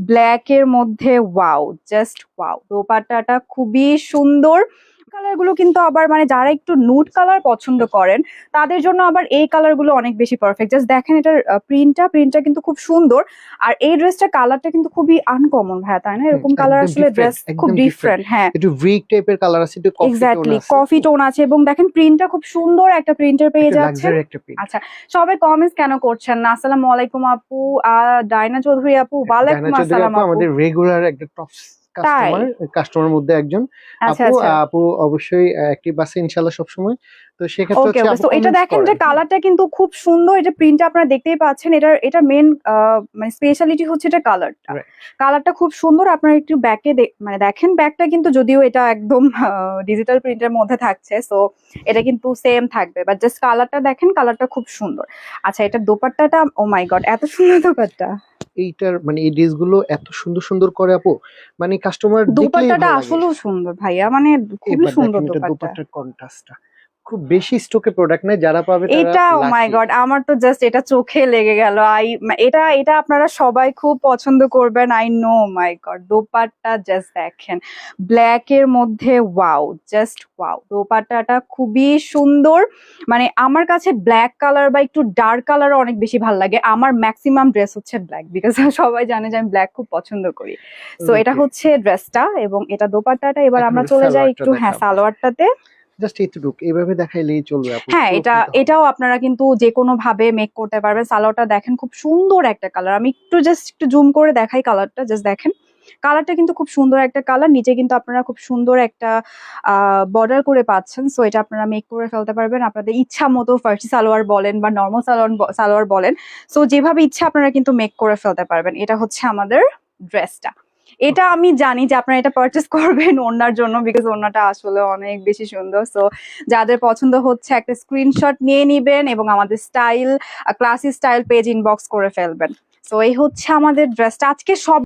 Black এর মধ্যে wow just wow দোপাট্টাটা খুবই সুন্দর। কালারগুলো কিন্তু আবার মানে যারা একটু নুট কালার পছন্দ করেন তাদের জন্য আবার এই কালারগুলো অনেক বেশি পারফেক্ট জাস্ট দেখেন এটার প্রিন্টটা প্রিন্টটা কিন্তু খুব সুন্দর। আর এই ড্রেসটা কালারটা কিন্তু খুবই আনকমন ভাইয়া তাই না? এরকম কালার আসলে ড্রেস খুব ডিফারেন্ট হ্যাঁ। একটু ব্রিক টাইপের কালার আছে একটু কফি এক্স্যাক্টলি কফি টোন আছে এবং দেখেন প্রিন্টটা খুব সুন্দর একটা প্রিন্টার পেয়ে যাচ্ছে আচ্ছা সবাই কমেন্টস কেন করছেন না? আসসালামু আলাইকুম আপু ডায়না চৌধুরী আপু ওয়ালাইকুম আসসালাম আপু। আমাদের রেগুলার একটা টপ কাস্টমার কাস্টমার মধ্যে একজন। আচ্ছা আপু আচ্ছা। আপু অবশ্যই অ্যাক্টিভ আছে ইনশাআল্লাহ সবসময় তো সেক্ষেত্রে ওকে তো এটা দেখেন যে কালারটা কিন্তু খুব সুন্দর। এটা প্রিন্টটা আপনারা দেখতেই পাচ্ছেন এটার এটা মেন মানে স্পেশালিটি হচ্ছে এটা কালারটা কালারটা খুব সুন্দর। আপনারা একটু ব্যাকে মানে দেখেন ব্যাকটা কিন্তু যদিও এটা একদম ডিজিটাল প্রিন্টের মধ্যে থাকছে সো এটা কিন্তু সেম থাকবে। বাট জাস্ট কালারটা দেখেন কালারটা খুব সুন্দর। আচ্ছা এটা দোপাট্টাটা ও মাই গড এত সুন্দর দোপাট্টা। এইটার মানে এই ড্রেসগুলো এত সুন্দর সুন্দর করে আপু মানে কাস্টমার দোপাট্টাটা আসলেও সুন্দর ভাইয়া মানে খুবই সুন্দর দোপাট্টা। দোপাট্টার কন্ট্রাস্টটা খুব বেশি স্টকে প্রোডাক্ট নাই যারা পাবে এটা ও মাই গড আমার তো জাস্ট এটা চোখে লেগে গেল। আই এটা এটা আপনারা সবাই খুব পছন্দ করবেন I know my God dupatta just দেখেন। ব্ল্যাক এর মধ্যে ওয়াও জাস্ট ওয়াও দোপাট্টাটা খুবই সুন্দর। মানে আমার কাছে ব্ল্যাক কালার বা একটু ডার্ক কালার অনেক বেশি ভালো লাগে। আমার ম্যাক্সিমাম ড্রেস হচ্ছে ব্ল্যাক বিকজ সবাই জানে যে আমি ব্ল্যাক খুব পছন্দ করি। সো এটা হচ্ছে ড্রেসটা এবং এটা দোপাট্টাটা। এবার আমরা চলে যাই একটু হ্যাঁ সালোয়ারটাতে। জাস্ট এইটুকু এইভাবে দেখাইলেই চলবে হ্যাঁ এটা এটাও আপনারা কিন্তু যে কোনো ভাবে মেক করতে পারবেন। সালোয়ারটা দেখেন খুব সুন্দর একটা কালার আমি একটু জাস্ট একটু জুম করে দেখাই কালারটা জাস্ট দেখেন। কালারটা কিন্তু খুব সুন্দর একটা কালার নিচে কিন্তু আপনারা খুব সুন্দর একটা বর্ডার করে পাচ্ছেন। সো এটা আপনারা মেক করে ফেলতে পারবেন। আপনাদের ইচ্ছা মতো ফার্সি সালোয়ার বলেন বা নর্মাল সালোয়ার সালোয়ার বলেন। সো যেভাবে ইচ্ছা আপনারা কিন্তু মেক করে ফেলতে পারবেন। এটা হচ্ছে আমাদের ড্রেসটা এটা আমি জানি যে আপনারা এটা পারচেস করবেন ওনার জন্য বিকজ ওনাটা আসলে অনেক বেশি সুন্দর। সো যাদের পছন্দ হচ্ছে একটা স্ক্রিনশট নিয়ে নিবেন এবং আমাদের style classy style page inbox করে ফেলবেন। সো এই হচ্ছে আমাদের ড্রেসটা আজকে সব